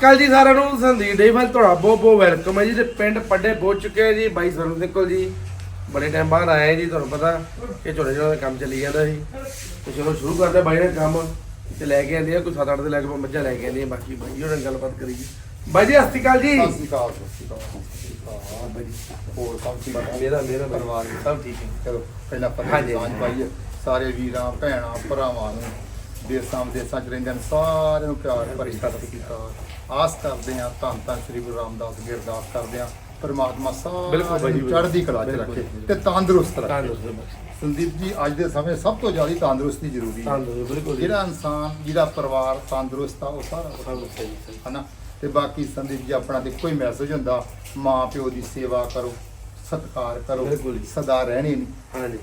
ਕੱਲ ਜੀ ਸਾਰਿਆਂ ਨੂੰ ਸੰਦੀਪ ਡੇ ਮੈਂ ਤੁਹਾਡਾ ਬਹੁਤ ਬਹੁਤ ਵੈਲਕਮ ਹੈ ਜੀ ਤੇ ਪਿੰਡ ਪੱਡੇ ਪਹੁੰਚ ਚੁੱਕੇ ਜੀ। ਬਾਈ ਸਰਨ ਸਿੰਘ ਕੋਲ ਜੀ। ਬੜੇ ਟਾਈਮ ਬਾਅਦ ਆਏ ਜੀ ਤੁਹਾਨੂੰ ਪਤਾ ਕਿ ਝੋਲੇ ਦਾ ਕੰਮ ਚੱਲੀ ਜਾਂਦਾ ਸੀ ਤੇ ਚਲੋ ਸ਼ੁਰੂ ਕਰਦੇ ਬਾਈ ਨੇ ਕੰਮ। ਤੇ ਲੈ ਕੇ ਆਂਦੇ ਆ ਕੋਈ 7-8 ਦੇ ਲੈ ਕੇ ਮੱਝਾਂ ਲੈ ਕੇ ਆਂਦੇ ਆ ਬਾਕੀ ਬਾਈ ਨਾਲ ਗੱਲਬਾਤ ਕਰੀਏ। ਬਾਈ ਜੀ ਸਤਿ ਅਕਾਲ ਜੀ। ਸਤਿ ਸ਼੍ਰੀ ਅਕਾਲ ਸਤਿ ਸ਼੍ਰੀ ਅਕਾਲ ਬਾਈ ਜੀ। ਹੋਰ ਸਭ ਠੀਕ ਹੈ ਮੇਰਾ ਮੇਰਾ। ਪਰਿਵਾਰ ਸਭ ਠੀਕ ਹੈ। ਚਲੋ ਪਹਿਲਾਂ ਸਾਂਝ ਹਾਂਜੀ। ਪਾਈਏ। ਸਾਰੇ ਵੀਰਾਂ ਭੈਣਾਂ ਭਰਾਵਾਂ ਨੂੰ ਦੇਸਾਂ ਵਿਦੇਸਾਂ ਚ ਰਹਿੰਦੇ ਨੇ ਸਾਰਿਆਂ ਨੂੰ ਪਿਆਰ ਭਰੀ ਸਤਿ ਸ਼੍ਰੀ ਅਕਾਲ। ਆਸ ਕਰਦੇ ਹਾਂ ਧੰਨ ਧੰਨ ਸ੍ਰੀ ਗੁਰੂ ਰਾਮਦਾਸ ਜੀ ਅਰਦਾਸ ਕਰਦੇ ਹਾਂ ਪਰਮਾਤਮਾ ਸਾਰਿਆਂ ਨੂੰ ਚੜ੍ਹਦੀ ਕਲਾ ਚ ਰੱਖੇ। ਤੇ ਤੰਦਰੁਸਤ ਰੱਖੇ। ਤੰਦਰੁਸਤ ਸੰਦੀਪ ਜੀ ਅੱਜ ਦੇ ਸਮੇਂ ਸਭ ਤੋਂ ਜ਼ਿਆਦਾ ਤੰਦਰੁਸਤੀ ਜ਼ਰੂਰੀ ਹੈ। ਤੰਦਰੁਸਤ ਜਿਹੜਾ ਇਨਸਾਨ ਜਿਹੜਾ ਪਰਿਵਾਰ ਤੰਦਰੁਸਤ ਆ ਉਹ ਸਾਰਾ ਸਹੀ ਸਹੀ। ਹਨਾ? ਤੇ ਬਾਕੀ ਸੰਦੀਪ ਜੀ ਆਪਣਾ ਤੇ ਕੋਈ ਮੈਸੇਜ ਹੁੰਦਾ ਮਾਂ ਪਿਓ ਦੀ ਸੇਵਾ ਕਰੋ ਸਤਿਕਾਰ ਕਰੋ। ਸਦਾ ਰਹਿਣੇ ਨੇ। ਹਾਂਜੀ।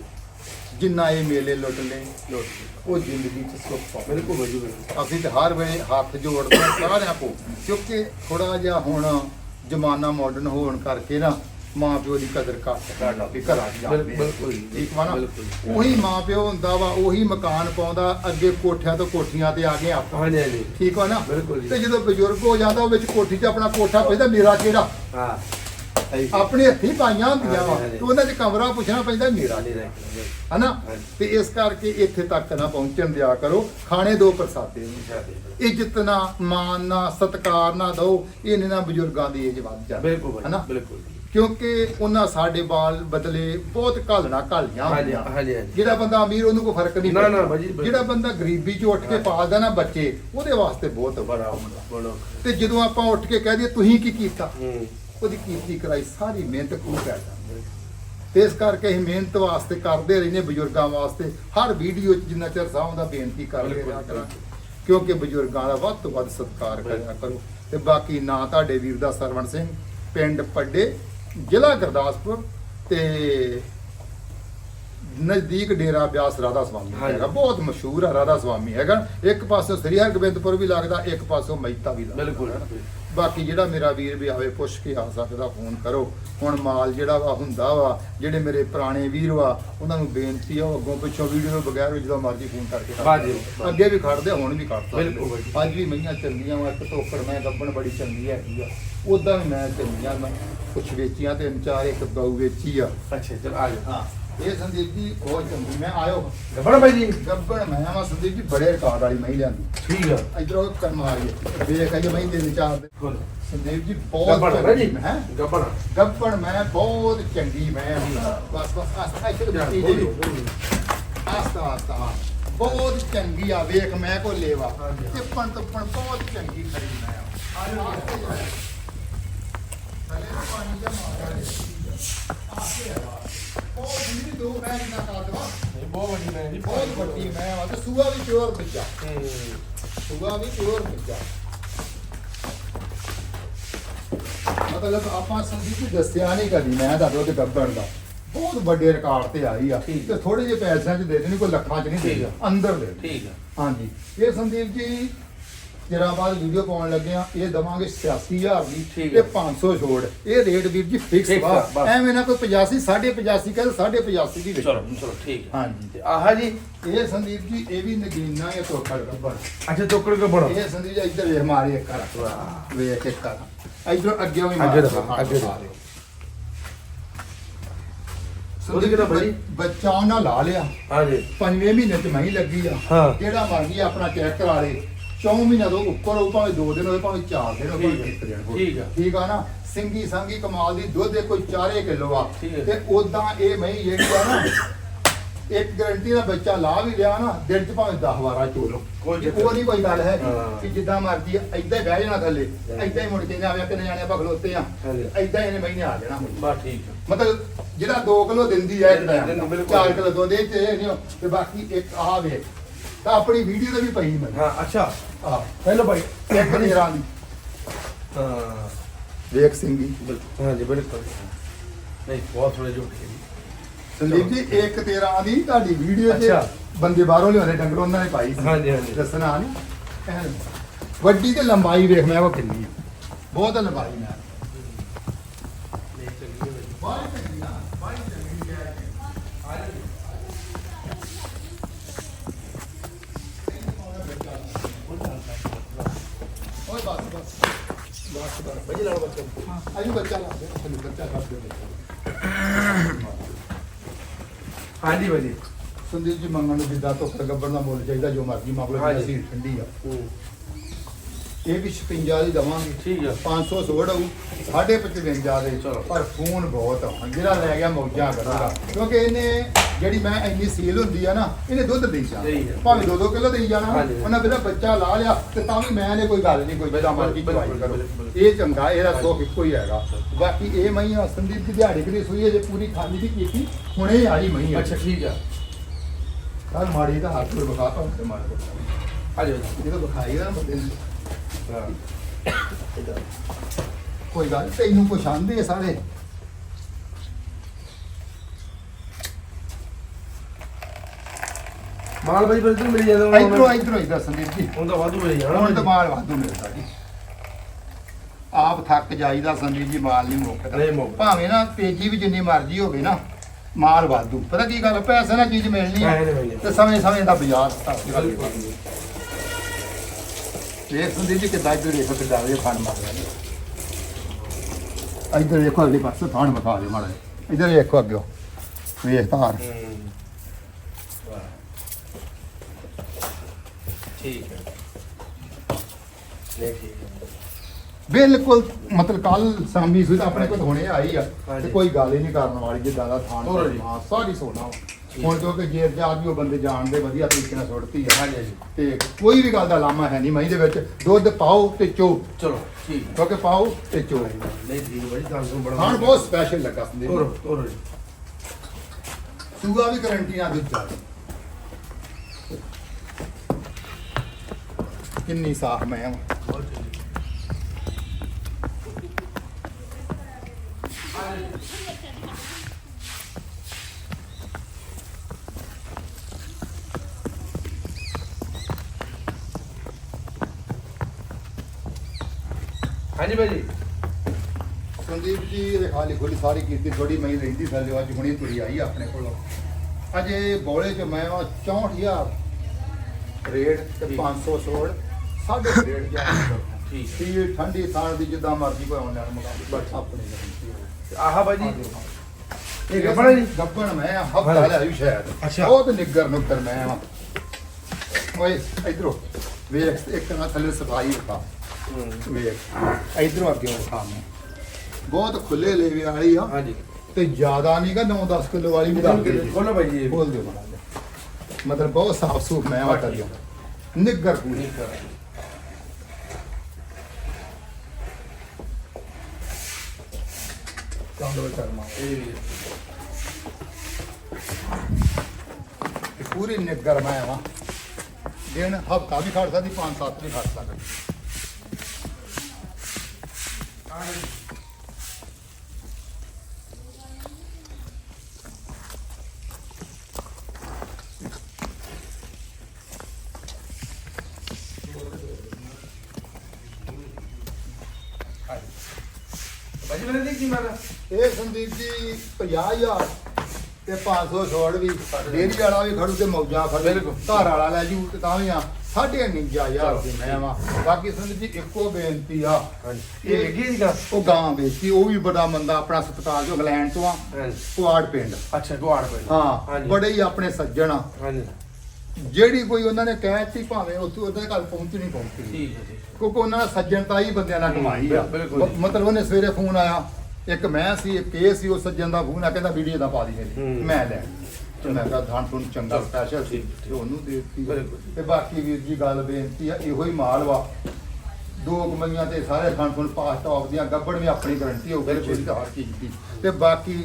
ਜਿੰਨਾ ਇਹ ਮੇਲੇ ਲੁੱਟ ਲਏ ਲੋਟ ਉਹ ਜ਼ਿੰਦਗੀ ਚ ਸੁੱਖ ਪਾਵੇ ਬਿਲਕੁਲ ਬਾਈ ਜੀ ਬਿਲਕੁਲ। ਅਸੀਂ ਤੇ ਹਰ ਵੇਲੇ ਹੱਥ ਜੋੜਦੇ ਹਾਂ ਸਾਰਿਆਂ ਕੋ ਕਿਉਂਕਿ ਥੋੜਾ ਜਿਹਾ ਹੁਣ ਜ਼ਮਾਨਾ ਮਾਡਰਨ ਹੋਣ ਕਰਕੇ ਨਾ ਮਾਂ ਪਿਓ ਦੀ ਕਦਰ ਘੱਟ ਘੱਟ ਵੀ ਘਰਾਂ ਚ ਜਾਂਦੇ ਆ। ਬਿਲਕੁਲ ਜੀ, ਠੀਕ ਵਾ ਨਾ? ਬਿਲਕੁਲ। ਉਹੀ ਮਾਂ ਪਿਓ ਹੁੰਦਾ ਵਾ ਉਹੀ ਮਕਾਨ ਪਾਉਂਦਾ ਅੱਗੇ ਕੋਠਿਆਂ ਤੋਂ ਕੋਠੀਆਂ ਤੇ ਆ ਗਏ ਆਪਾਂ। ਹਾਂਜੀ ਹਾਂਜੀ। ਠੀਕ ਵਾ ਨਾ? ਬਿਲਕੁਲ ਜੀ। ਤੇ ਜਦੋਂ ਬਜ਼ੁਰਗ ਹੋ ਜਾਂਦਾ ਉਹ ਵਿੱਚ ਕੋਠੀ 'ਚ ਆਪਣਾ ਕੋਠਾ ਪੈਂਦਾ ਮੇਰਾ ਕਿਹੜਾ? ਹਾਂ। ਆਪਣੇ ਹੱਥੀਂ ਪਾਈਆਂ ਹੁੰਦੀਆਂ ਵਾ। ਤੇ ਉਹਨਾਂ 'ਚ ਕਮਰਾ ਪੁੱਛਣਾ ਪੈਂਦਾ ਮੇਰਾ ਹਨਾ। ਤੇ ਇਸ ਕਰਕੇ ਇੱਥੇ ਤੱਕ ਨਾ ਪਹੁੰਚਣ ਦਿਆ ਕਰੋ। ਖਾਣੇ ਦੋ ਪ੍ਰਸਾਦੇ ਨੂੰ। ਇੱਜ਼ਤ ਨਾ ਮਾਨ ਨਾ ਸਤਕਾਰ ਨਾ ਦਿਓ। ਇਹਨੇ ਨਾ ਬਜ਼ੁਰਗਾਂ ਦੀ ਏਜ ਵੱਧ ਜਾਂਦੀ ਬਿਲਕੁਲ ਹਨਾ? ਬਿਲਕੁਲ। ਕਿਉਂਕਿ ਉਹਨਾਂ ਸਾਡੇ ਬਾਲ ਬਦਲੇ ਬਹੁਤ ਘਾਲਣਾ ਘਾਲੀਆਂ ਜਿਹੜਾ ਬੰਦਾ ਅਮੀਰ ਉਹਨੂੰ ਕੋਈ ਫ਼ਰਕ ਨਹੀਂ ਪੈਂਦਾ। ਜਿਹੜਾ ਬੰਦਾ ਗਰੀਬੀ 'ਚ ਉੱਠ ਕੇ। ਪਾਲਦਾ ਨਾ ਬੱਚੇ ਉਹਦੇ ਵਾਸਤੇ ਬਹੁਤ ਬੜਾ ਹੁੰਦਾ ਤੇ ਜਦੋਂ ਆਪਾਂ ਉੱਠ ਕੇ ਕਹਿ ਦਈਏ ਤੁਸੀਂ ਕੀ ਕੀਤਾ? ਉਹਦੀ ਕੀਤੀ ਕਰਾਈ ਸਾਰੀ ਮਿਹਨਤ ਕੂ ਪੈ ਜਾਂਦੀ ਤੇ ਇਸ ਕਰਕੇ ਅਸੀਂ ਮਿਹਨਤ ਵਾਸਤੇ ਕਰਦੇ ਰਹਿੰਦੇ ਬਜ਼ੁਰਗਾਂ ਵਾਸਤੇ। ਹਰ ਵੀਡੀਓ 'ਚ ਜਿੰਨਾ ਚਿਰ ਸਾਹਮਣਾ ਬੇਨਤੀ ਕਰਦੇ ਰਿਹਾ ਕਰਾਂਗੇ ਕਿਉਂਕਿ ਬਜ਼ੁਰਗਾਂ ਦਾ ਵੱਧ ਤੋਂ ਵੱਧ ਸਤਿਕਾਰ ਕਰਿਆ ਕਰੋ। ਤੇ ਬਾਕੀ ਨਾਂ ਤੁਹਾਡੇ ਵੀਰ ਦਾ ਸਰਵਣ ਸਿੰਘ ਪਿੰਡ ਪੱਡੇ ਜ਼ਿਲ੍ਹਾ ਗੁਰਦਾਸਪੁਰ ਤੇ ਨਜ਼ਦੀਕ ਡੇਰਾ ਬਿਆਸ ਰਾਧਾ ਹਾਂਜੀ। ਹੈਗਾ ਬਹੁਤ ਮਸ਼ਹੂਰ ਆ ਰਾਧਾ ਸਵਾਮੀ ਹੈਗਾ ਇੱਕ ਪਾਸੇ ਸ੍ਰੀ ਹਰਗੋਬਿੰਦਪੁਰ ਵੀ ਲੱਗਦਾ ਇੱਕ ਪਾਸੇ ਮਹਿਤਾ ਵੀ ਲੱਗਦਾ ਬਿਲਕੁਲ। ਬਾਕੀ ਜਿਹੜਾ ਮੇਰਾ ਵੀਰ ਵੀ ਆਵੇ ਪੁੱਛ ਕੇ ਆ ਸਕਦਾ ਫੋਨ ਕਰੋ ਹੁਣ ਮਾਲ ਜਿਹੜਾ ਵਾ ਹੁੰਦਾ ਵਾ ਜਿਹੜੇ ਮੇਰੇ ਪੁਰਾਣੇ ਵੀਰ ਵਾ ਉਹਨਾਂ ਨੂੰ ਬੇਨਤੀ ਆ ਉਹ ਅੱਗੋਂ ਪਿੱਛੋਂ ਵੀਡੀਓ ਬਗੈਰ ਜਦੋਂ ਮਰਜ਼ੀ ਫੋਨ ਕਰਕੇ। ਸਕਦੇ। ਅੱਗੇ ਵੀ ਖੜਦੇ ਹੁਣ ਵੀ ਖੜ ਸਕਦੇ ਬਿਲਕੁਲ। ਅੱਜ ਵੀ ਮਈਆਂ ਚੱਲੀਆਂ ਵਾ ਇੱਕ ਟੋਕਰ ਮੈਂ ਗੱਬਣ ਬੜੀ ਚੰਗੀ ਹੈਗੀ ਆ ਉਦਾਂ ਵੀ ਮੈਂ ਚੱਲੀਆਂ ਮੈਂ ਕੁਛ ਵੇਚੀਆਂ ਤੇ ਚਾਰ ਇੱਕ ਗਊ ਵੇਚੀ ਆ ਅੱਛਾ ਚਲ ਆ ਜਾ ਹਾਂ ਇਹ ਸੰਦੀਪ ਜੀ ਬਹੁਤ ਚੰਗੀ ਮੈਂ ਆਇਓ। ਗੱਬੜ ਬਾਈ ਜੀ? ਗੱਬਣ ਮੈਂ ਆ ਸੰਦੀਪ ਜੀ ਬੜੇ ਰਿਕਾਰਡ ਵਾਲੀ ਮਈ ਲਿਆਂਦੀ। ਠੀਕ ਆ। ਇਧਰੋਂ ਕਰਮ ਆ। ਗਈ ਵੇਖ ਆਈ ਮਈ ਦੇ ਵਿਚਾਰ ਦੇ। ਸੰਦੀਪ ਜੀ ਬਹੁਤ ਗੱਬੜ ਜੀ? ਹੈ? ਗੱਬੜ ਗੱਬਣ ਮੈਂ ਬਹੁਤ ਚੰਗੀ ਮੈਂ ਬਸ ਬਸ ਆਸਤਾ ਇੱਥੇ ਦਿੱਤੀ ਜੀ ਆਸਤਾ ਆਸਤਾ ਬਹੁਤ ਚੰਗੀ ਆ ਵੇਖ ਮੈਂ ਕੋ ਲੇਵਾ। ਟਿੱਪਣ ਟੱਪਣ ਬਹੁਤ ਚੰਗੀ ਖੜੀ ਮੈਂ ਆ। ਆਸਤੇ ਜਾ ਥੱਲੇ ਨੂੰ ਪਾਣੀ ਦਾ ਮਾਰਾ ਆਸਤੇ ਆ ਉਹ ਦੋ ਮੈਂ ਨਾ ਨਹੀਂ ਬਹੁਤ ਵੱਡੀ ਮੈਂ ਜੀ ਬਹੁਤ ਵੱਡੀ ਮੈਂ ਆ ਤੇ ਸੂਆ ਵੀ ਪਿਓਰ ਬੱਚਾ ਹੂੰ। ਸੂਆ ਵੀ ਪਿਓਰ ਬੱਚਾ ਮਤਲਬ ਆਪਾਂ ਸੰਦੀਪ ਜੀ ਦੱਸਿਆ ਨਹੀਂ ਕਦੀ ਮੈਂ ਦਾ ਦੁੱਧ ਗੱਬਣ ਦਾ। ਬਹੁਤ ਵੱਡੇ ਰਿਕਾਰਡ ਤੇ ਆਈ ਆ ਠੀਕ। ਤੇ ਥੋੜੇ ਜਿਹੇ ਪੈਸਿਆਂ 'ਚ ਦੇ ਦੇਣੀ ਕੋਈ ਲੱਖਾਂ 'ਚ ਨਹੀਂ ਠੀਕ ਦੇ। ਅੰਦਰ ਦੇ ਦੇਣੀ। ਠੀਕ ਆ। ਹਾਂਜੀ। ਇਹ ਸੰਦੀਪ ਜੀ ਜਿਹੜਾ ਬਾਅਦ ਵੀਡੀਓ ਪਾਉਣ ਲੱਗੇ ਆ ਇਹ ਦਵਾਂਗੇ 86000 ਦੀ ਠੀਕ ਤੇ ਆ। 500 ਛੋੜ। ਇਹ ਰੇਟ ਵੀਰ ਜੀ ਫਿਕਸ ਵਾ। ਐਵੇਂ ਨਾ ਕੋਈ 85 85 ਕਹਿੰਦੇ 85 ਦੀ ਵਿੱਚ। ਚਲੋ ਚਲੋ ਠੀਕ ਹਾਂਜੀ। ਤੇ ਆਹ ਜੀ। ਇਹ ਸੰਦੀਪ ਜੀ ਇਹ ਵੀ ਨਗੀਨਾ ਇਹ ਤੋਕੜ ਗੱਬਣ ਅੱਛਾ ਟੋਕਰ ਗੱਬੜ। ਇਹ ਸੰਦੀਪ ਜੀ ਇੱਧਰ ਵੇਖ ਮਾਰੇ ਇੱਕ ਕਰ। ਵੇਖ ਇੱਕ ਕਰ ਇੱਧਰ ਅੱਗੇ ਵੀ ਅੱਗੇ ਮਾਰ ਅੱਗੇ ਦਿਖਾ। ਉਹਦੀ ਕਿਹੜਾ ਭਾਈ? ਬੱਚਾ ਉਹਨਾਂ ਲਾ ਲਿਆ। ਹਾਂ ਜੀ ਪੰਜਵੇਂ ਮਹੀਨੇ ਚ ਮਹੀਂ ਲੱਗੀ ਆ। ਜਿਹੜਾ ਮਰਜ਼ੀ ਆਪਣਾ ਚੈੱਕ ਕਰਾ ਲੇ। ਚੌਂ ਮਹੀਨਾ ਤੋਂ ਉੱਪਰ ਹੋ ਭਾਵੇਂ 2 ਦਿਨ ਹੋਵੇ ਭਾਵੇਂ 4 ਦਿਨ ਹੋਵੇ ਠੀਕ ਭਾਵੇਂ ਆ, ਇੱਕ ਦਿਨ ਹੋਵੇ ਠੀਕ ਆ। ਠੀਕ ਆ ਨਾ? ਸਿੰਗੀ ਸੰਗੀ ਕਮਾਲ ਦੀ ਦੁੱਧ ਇਹ ਕੋਈ 4 ਕਿਲੋ ਆ। ਆ। ਤੇ ਉਦਾਂ ਇਹ ਮਹੀਂ ਜਿਹੜੀ ਆ ਨਾ ਇੱਕ ਗਰੰਟੀ ਦਾ ਬੱਚਾ ਲਾ ਵੀ ਲਿਆ ਨਾ ਦਿਨ ਚ ਭਾਵੇਂ 10 ਵਾਰਾ ਚੋਲੋ ਉਹ ਨਹੀਂ ਕੋਈ ਗੱਲ ਹੈ। ਕਿ ਜਿੱਦਾਂ ਮਰਜ਼ੀ ਏਦਾਂ ਹੀ ਬਹਿ ਜਾਣਾ ਥੱਲੇ। ਏਦਾਂ ਹੀ ਮੁੜ ਕੇ ਜਾਵੇ ਕਿੰਨੇ ਜਾਣੇ ਆਪਾਂ ਖਲੋਤੇ ਆ। ਹੀ ਇਹਨੇ ਮਹੀਨੇ ਆ ਜਾਣਾ ਬਾ ਠੀਕ ਆ। ਮਤਲਬ ਜਿਹੜਾ 2 ਕਿਲੋ ਦਿੰਦੀ ਹੈ ਇੱਕ ਟਾਈਮ ਬਿਲਕੁਲ। 4 ਕਿਲੋ ਦੋ ਦੇ ਤੇ ਬਾਕੀ ਇੱਕ ਵੇਖ ਤਾਂ ਆਪਣੀ ਵੀਡੀਓ ਤੇ ਵੀ ਪਈ ਮੈਂ ਹਾਂ ਅੱਛਾ। ਆਹ ਪਹਿਲੋ ਬਾਈ ਇੱਕ ਨੇਰਾਂ ਦੀ ਹਾਂ। ਵੇਖ ਸਿੰਘੀ ਬਿਲਕੁਲ। ਹਾਂ ਜੀ ਬਿਲਕੁਲ। ਨਹੀਂ ਬਹੁਤ ਥੋੜੇ ਜੋੜ ਕੇ ਸੰਦੀਪ ਜੀ ਇੱਕ 13 ਦੀ ਤੁਹਾਡੀ ਵੀਡੀਓ 'ਚ ਅੱਛਾ। ਬੰਦੇ ਬਾਹਰੋਂ ਲਿਆਉਂਦੇ ਡੰਗਰ ਉਹਨਾਂ ਨੇ ਪਾਈ ਸੀ। ਹਾਂਜੀ, ਹਾਂਜੀ। ਦੱਸਣਾ ਨਹੀਂ। ਐਨ। ਵੱਡੀ ਤੇ ਲੰਬਾਈ ਵੇਖ ਮੈਂ ਉਹ ਕਿੰਨੀ ਹੈ। ਬਹੁਤ ਲੰਬਾਈ ਮੈਂ। ਨਹੀਂ ਚੰਗੀ ਹੈ ਬਸ ਬਸ ਭਾਜੀ ਲਾਓ ਬੱਚੇ ਹਾਂ ਆਈ ਬੱਚਾ ਲਾ ਦੇ ਥੱਲੇ ਬੱਚਾ ਕਰ ਦੇ ਹਾਂਜੀ ਭਾਜੀ। ਸੰਦੀਪ ਜੀ ਮੰਗਣ ਨੂੰ ਜਿੱਦਾਂ ਤੋਂ ਗੱਬਰ ਦਾ ਮੁੱਲ ਚਾਹੀਦਾ ਜੋ ਮਰਜ਼ੀ ਮੰਗ ਲਓ ਹਾਂਜੀ। ਜਿਹੜੀ ਠੰਡੀ ਆ। ਇਹ ਵੀ 56 ਦੀ ਦਵਾਂਗੇ। ਠੀਕ ਆ। 500 ਸੋੜ ਆਊ। 55 ਦੇ। ਪਰ ਫੋਨ ਬਹੁਤ ਆ। ਜਿਹੜਾ ਲੈ ਗਿਆ ਮੌਜਾਂ ਕਰੂਗਾ। ਕਿਉਂਕਿ ਇਹਨੇ ਜਿਹੜੀ ਮੈਂ ਇੰਨੀ ਸੇਲ ਹੁੰਦੀ ਆ ਨਾ ਇਹਨੇ ਦੁੱਧ ਦੇਈ ਜਾਣਾ। ਭਾਵੇਂ 2-2 ਕਿਲੋ ਦੇਈ ਜਾਣਾ। ਹਾਂਜੀ। ਉਹਨਾਂ ਬਿਨਾ ਬੱਚਾ ਲਾ ਲਿਆ ਤੇ ਤਾਂ ਵੀ ਮੈਂ ਨੇ ਕੋਈ ਗੱਲ ਨਹੀਂ ਕੋਈ ਬਿਲਕੁਲ, ਚਵਾਈ ਕਰੋ। ਬਿਲਕੁਲ। ਇਹ ਚੰਗਾ ਇਹਦਾ ਸੁੱਖ ਇੱਕੋ ਹੀ ਹੈਗਾ। ਬਾਕੀ ਇਹ ਮਈ ਆ ਸੰਦੀਪ ਦੀ ਦਿਹਾੜੀ ਕਦੀ ਸੂਈ ਹੈ ਜੇ ਪੂਰੀ ਖਾਲੀ ਦੀ ਕੀਤੀ ਹੁਣੇ ਆਈ ਮਈ ਆ ਅੱਛਾ ਠੀਕ ਆ। ਕੱਲ ਮਾੜੀ ਦਾ ਹੱਥ ਵਿੱਚ ਵਿਖਾ ਤਾ ਤੇ ਮਾਰ ਆ ਜਾਓ ਜਦੋਂ ਵਿਖਾਈ ਨਾ ਬੰਦੇ ਨੂੰ। ਹਾਂ। ਇਧਰ ਕੋਈ ਗੱਲ ਨੀ, ਤੈਨੂੰ ਪਛਾਣਦੇ ਆ ਸਾਰੇ। ਮਾਲ ਫਿਰ ਇੱਧਰ ਮਿਲ ਜਾਂਦਾ ਇਧਰੋਂ ਇਧਰੋਂ ਇਧਰ ਸੰਦੀਪ ਜੀ। ਹੁਣ ਤਾਂ ਵਾਧੂ ਮਿਲ ਜਾਣਾ। ਹੁਣ ਤਾਂ ਮਾਲ ਵਾਧੂ ਮਿਲਦਾ ਜੀ। ਆਪ ਥੱਕ ਜਾਈਦਾ ਸੰਦੀਪ ਜੀ ਮਾਲ ਨਹੀਂ ਮੁੱਕਦਾ। ਨਹੀਂ ਮੁੱਕਦਾ। ਭਾਵੇਂ ਨਾ ਤੇਜ਼ੀ ਵੀ ਜਿੰਨੀ ਮਰਜ਼ੀ ਹੋਵੇ ਨਾ ਮਾਲ ਵਾਧੂ। ਪਤਾ ਕੀ ਗੱਲ ਪੈਸੇ ਨਾਲ ਚੀਜ਼ ਮਿਲਣੀ ਹੈ। ਤੇ ਸਮੇਂ ਸਮੇਂ ਦਾ ਬਾਜ਼ਾਰ ਸਤਾਸੀ ਇਹ ਸੰਦੀਪ ਜੀ ਕਿੱਦਾਂ ਇੱਧਰ ਦੇਖੋ ਕਿੱਦਾਂ ਇਹ ਫਣ ਮਾਰ ਰਿਹਾ ਇੱਧਰ ਦੇਖੋ ਅਗਲੇ ਪਾਸੇ ਫਣ ਵਿਖਾ ਦੇ ਮਾੜਾ। ਇੱਧਰ ਦੇਖੋ ਅੱਗੇ ਵੇਖ ਧਾਰ ਹੂੰ ਵਾਹ ਠੀਕ ਹੈ। ਨਹੀਂ ਠੀਕ ਹੈ ਬਿਲਕੁਲ ਮਤਲਬ ਕੱਲ ਸਾਮੀ ਸੁਧ ਆਪਣੇ ਕੋਲ ਹੁਣੇ ਆਈ ਆ ਤੇ। ਕੋਈ ਗੱਲ ਹੀ ਨਹੀਂ ਕਰਨ ਵਾਲੀ ਜਿੱਦਾਂ ਦਾ ਥਾਣ ਤੋਰੋ ਜੀ। ਹਾਂ ਸਾਰੀ ਸੋਨਾ ਹੁਣ ਕਿਉਂਕਿ ਜੇਰ ਜਾਤ ਵੀ ਉਹ ਬੰਦੇ ਜਾਣਦੇ ਵਧੀਆ ਤਰੀਕੇ ਨਾਲ ਸੁੱਟਤੀ ਆ। ਹਾਂਜੀ ਹਾਂਜੀ। ਤੇ ਕੋਈ ਵੀ ਗੱਲ ਦਾ ਲਾਮਾ ਹੈ ਨਹੀਂ ਮਹੀਂ ਦੇ ਵਿੱਚ। ਦੁੱਧ ਪਾਓ ਤੇ ਚੋ। ਚਲੋ ਠੀਕ। ਹੈ ਕਿਉਂਕਿ ਪਾਓ ਤੇ ਚੋ। ਨਹੀਂ ਠੀਕ ਹੈ ਭਾਜੀ ਤੁਹਾਨੂੰ ਬੜਾ ਖਾਣ ਬਹੁਤ ਸਪੈਸ਼ਲ ਲੱਗਾ ਸੰਦੀਪ ਤੋਰੋ ਤੋਰੋ ਜੀ। ਸੂਗਾ ਵੀ ਗਰੰਟੀ ਨਾਲ ਦਿੱਤਾ ਕਿੰਨੀ ਸਾਫ਼ ਮੈਂ ਆ ਹਾਂਜੀ ਭਾਜੀ ਸੰਦੀਪ ਜੀ ਇਹ ਖਾਲੀ ਖੋਲੀ ਸਾਰੀ ਕੀਤੀ ਥੋੜੀ ਮੈਂ ਰਹਿੰਦੀ ਥੱਲੇ ਅੱਜ ਹੁਣੀ ਤੁਰੀ ਆਈ ਆਪਣੇ ਕੋਲੋਂ। ਅਜੇ ਬੋਲੇ ਚ ਮੈਂ 64000 ਰੇਟ ਤੇ ਠੀਕ। 500 ਸੋੜ ਸਾਢੇ ਰੇਟ ਜਾ ਠੀਕ ਹੈ ਸੀ ਠੰਡੀ ਥਾਂ ਦੀ ਜਿੱਦਾਂ ਮਰਜ਼ੀ ਕੋਈ ਆਨਲਾਈਨ ਮੰਗਾ ਬਸ ਆਪਣੇ ਤੇ ਆਹ ਭਾਜੀ ਇਹ ਗੱਭਣ ਹੈ ਜੀ? ਗੱਬਣ ਮੈਂ ਹਫਤਾ। ਲਿਆ ਵੀ ਸ਼ਾਇਦ। ਅੱਛਾ। ਬਹੁਤ ਨਿੱਗਰ ਨੁੱਕਰ ਮੈਂ ਆ। ਓਏ ਇਧਰੋਂ। ਵੇਖ ਇੱਕ ਨਾ ਥੱਲੇ ਸਫ਼ਾਈ ਹੂੰ। ਵੇਖ। ਇਧਰੋਂ ਅੱਗੇ ਵਿਖਾ ਮੈਂ ਬਹੁਤ ਖੁੱਲੇ ਲੇਵੇ ਵਾਲੀ ਆ। ਹਾਂਜੀ। ਤੇ ਜ਼ਿਆਦਾ ਨਹੀਂ ਗਾ 9-10 ਕਿਲੋ ਵਾਲੀ ਵੀ ਰੱਖ ਦੇ। ਖੋਲੋ ਭਾਜੀ ਇਹ ਖੋਲ ਦਿਓ। ਮਤਲਬ ਬਹੁਤ ਸਾਫ਼ ਸੂਫ ਮੈਂ ਵਾਟਾ ਦਿਓ ਨਿੱਗਰ ਪੂਰੀ। ਨਹੀਂ ਕਰ ਕਾਂਡੋ ਕਰਮਾ। ਇਹ ਵੀ ਇਹ ਪੂਰੀ ਨਿੱਗਰ ਮੈਂ ਵਾ। ਦਿਨ ਹਫਤਾ ਵੀ ਖੜ ਸਕਦੀ 5-7 ਵੀ ਖੜ ਸਕਦੀ। ਭਾਜੀ ਮੇਰੇ ਦੀ ਕੀ ਮਾਰਾ ਇਹ ਸੰਦੀਪ ਜੀ 50000 ਤੇ 500 ਛੋੜ ਵੀ। ਡੇਰੀ ਵਾਲਾ ਵੀ ਖੜੂ ਤੇ ਮੌਜਾਂ ਖੜੂ। ਬਿਲਕੁਲ। ਘਰ ਵਾਲਾ ਲੈ ਜੂ ਤੇ ਤਾਂ ਵੀ ਆ। ਸਾਢੇ 99000 ਦੀ ਮੈਂ ਵਾ ਬਾਕੀ ਸੰਦੀਪ ਜੀ ਇੱਕੋ ਬੇਨਤੀ ਆ। ਹਾਂਜੀ। ਇਹ ਹੈਗੀ ਸੀਗਾ ਉਹ ਗਾਂ ਵੇਚੀ ਉਹ ਵੀ ਬੜਾ ਮੰਦਾ ਆਪਣਾ ਹਸਪਤਾਲ ਇੰਗਲੈਂਡ ਤੋਂ ਆ। ਹਾਂਜੀ। ਕੁਆੜ ਪਿੰਡ। ਅੱਛਾ ਹਾਂ ਬੜੇ ਹੀ ਆਪਣੇ ਸੱਜਣ ਆ। ਹਾਂਜੀ। ਜਿਹੜੀ ਕੋਈ ਉਹਨਾਂ ਨੇ ਕਹਿਤੀ ਭਾਵੇਂ ਉੱਥੇ ਉਹਦੇ ਘਰ ਪਹੁੰਚੀ ਨਹੀਂ ਪਹੁੰਚੀ ਠੀਕ ਹੈ ਜੀ ਕਿਉਂਕਿ ਉਹਨਾਂ ਨੇ ਸੱਜਣਤਾ ਹੀ ਬੰਦਿਆਂ ਨਾਲ ਕਮਾਈ ਆ ਬਿਲਕੁਲ। ਮ- ਮਤਲਬ ਉਹਨੇ ਸਵੇਰੇ ਫੋਨ ਆਇਆ ਇੱਕ ਮੈਂ ਸੀ ਇੱਕ ਇਹ ਸੀ ਉਹ ਸੱਜਣ ਦਾ ਫੋਨ ਆ ਕਹਿੰਦਾ ਵੀਡੀਓ ਦਾ ਪਾ ਦੀ ਮੇਰੀ ਹੂੰ। ਮੈਂ ਲੈ ਤੇ ਮੈਂ ਕਿਹਾ ਧਾਨ ਤੁਹਾਨੂੰ ਚੰਗਾ ਸਪੈਸ਼ਲ ਸੀ। ਤੇ ਉਹਨੂੰ ਦੇ ਦਿੱਤੀ ਬਿਲਕੁਲ। ਤੇ ਬਾਕੀ ਵੀਰ ਜੀ ਗੱਲ ਬੇਨਤੀ ਆ ਇਹੋ ਹੀ ਮਾਲ ਵਾ ਦੋ ਕਮਈਆਂ ਤੇ ਸਾਰੇ ਫੁਣ ਪਾਸ ਟੌਪ ਦੀਆਂ ਗੱਬੜ ਵੀ ਆਪਣੀ ਗਾਰੰਟੀ ਹੋਊਗੀ ਬਿਲਕੁਲ। ਜਿਹੜੀ ਹਰ ਚੀਜ਼ ਦੀ ਤੇ ਬਾਕੀ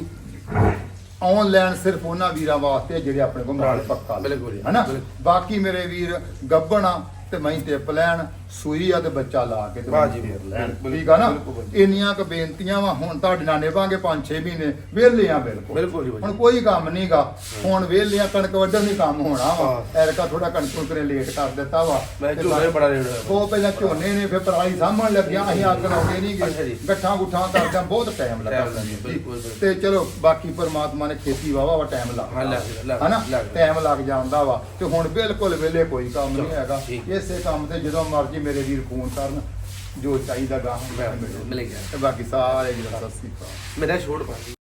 ਆਨਲਾਈਨ ਸਿਰਫ ਉਹਨਾਂ ਵੀਰਾਂ ਵਾਸਤੇ ਜਿਹੜੇ ਆਪਣੇ ਕੋਲ ਮਾਲ ਹਾਂਜੀ, ਪੱਕਾ ਬਿਲਕੁਲ ਜੀ, ਹਨਾ ਬਿਲਕੁਲ। ਬਾਕੀ ਮੇਰੇ ਵੀਰ ਗੱਬਣਾ ਤੇ ਮੈਂ ਟਿਪ ਲੈਣ ਸੂਈ ਆ ਤੇ ਬੱਚਾ ਲਾ ਕੇ ਤੇ ਵਾਹ ਜੀ, ਫੇਰ ਲੈਣ। ਬਿਲਕੁਲ, ਠੀਕ ਆ ਨਾ? ਬਿਲਕੁਲ। ਇੰਨੀਆਂ ਕੁ ਬੇਨਤੀਆਂ ਵਾ ਹੁਣ ਤੁਹਾਡੇ ਨਾਲ ਨਿਭਾਂਗੇ 5-6 ਮਹੀਨੇ ਵਿਹਲੇ ਆ ਬਿਲਕੁਲ। ਬਿਲਕੁਲ ਜੀ। ਹੁਣ ਕੋਈ ਕੰਮ ਨਹੀਂਗਾ ਹੁਣ ਵਿਹਲੇ ਆ ਕਣਕ ਵੱਢਣ ਦੀ ਕੰਮ ਹੋਣਾ ਵਾ। ਐਰਕਾ ਥੋੜਾ ਕਣਕ ਕਰੇ ਲੇਟ ਕਰ ਦਿੱਤਾ ਵਾ। ਮੈਂ ਤੇ ਝੋਨੇ ਬੜਾ ਰੇਟ ਹੋਇਆ ਉਹ ਪਹਿਲਾਂ ਝੋਨੇ ਨੇ ਫਿਰ ਪਰਾਲੀ ਸਾਂਭਣ ਲੱਗਿਆ ਅਸੀਂ ਅੱਗ ਲਾਉਂਦੇ ਨਹੀਂ ਅੱਛਾ ਜੀ। ਗਏ ਗੱਠਾਂ ਗੁੱਠਾਂ ਕਰਦਿਆਂ ਬਹੁਤ ਟਾਈਮ ਲੱਗਾ Time ਲੱਗਾ, ਬਿਲਕੁਲ, ਬਿਲਕੁਲ। ਤੇ ਚਲੋ ਬਾਕੀ ਪਰਮਾਤਮਾ ਨੇ ਖੇਤੀ ਵਾਵਾ ਵਾ ਟਾਈਮ ਹਾਂ, ਲੱਗ- ਲੱਗ- ਹਨਾ? ਲੱਗ- ਟਾਈਮ ਲੱਗ ਜਾਂਦਾ ਵਾ। ਤੇ ਹੁਣ ਬਿਲਕੁਲ ਵੇਲੇ ਕੋਈ ਕੰਮ ਨਹੀਂ ਹੈਗਾ। ਠੀਕ। ਇਸੇ ਕੰਮ ਤੇ ਜਦੋਂ ਮਰਜ਼ੀ ਮੇਰੇ ਵੀਰ ਫੋਨ ਕਰਨ ਜੋ ਚਾਹੀਦਾ ਗਾਹਾਂ ਮਿਲੋ ਮਿਲ ਗਿਆ। ਤੇ ਬਾਕੀ ਸਾਰੇ ਜਿਹੜਾ ਸਤਿ ਸ੍ਰੀ ਅਕਾਲ। ਮੇਰਾ ਛੋੜ ਪਾ